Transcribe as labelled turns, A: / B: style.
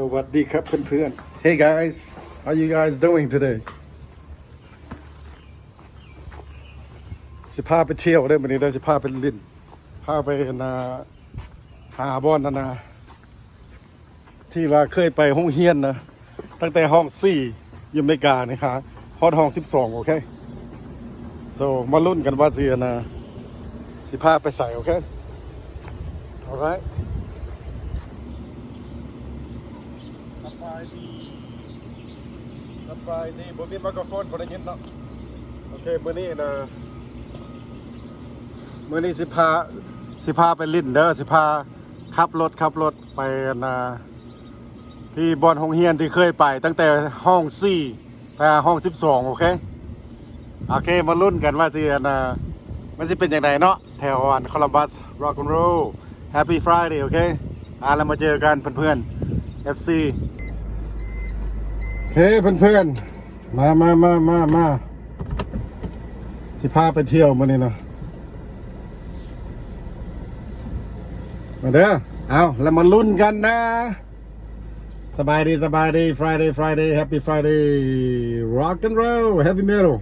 A: สวัสดีครับเพื่อนๆ Hey guys how you guys doing today สิพาไปเที่ยวได้วันนี้ได้สิพาไปลินพาไปนาหาบอนนานาที่ว่าเคยไปห้องเฮียนนะ ตั้งแต่ห้องสี่ยูเมกานะฮะฮอดห้องสิบสองโอเค so มาลุ้นกันว่าสินะสิพาไปใส่โอเค alright สบายดีสบายดีบ่มีไมโครโฟนบ่ได้ยินเนาะโอเคมื้อนี้นะมื้อนี้สิพาสิพาไปลิ้นเด้อสิพาขับรถขับรถไปนะที่บอนโรงเรียนที่เคยไป ตั้งแต่ห้อง4ไปห้อง12โอเคโอเคมาลุ้นกันว่าสินะมันสิเป็นอย่างไรเนาะแถวอันคอลัมบัสร็อก n น r ร l l Happy Friday โอเคอ่าเรามาเจอกันเพื่อนๆ FC โอ เคเพื่อนๆ มามามามามาสิพาไปเที่ยวมานี่เนาะมาเด้อเอาแล้วมาลุ้นกันนะ สบายดี สบายดี Friday Friday Happy Friday Rock and roll Heavy metal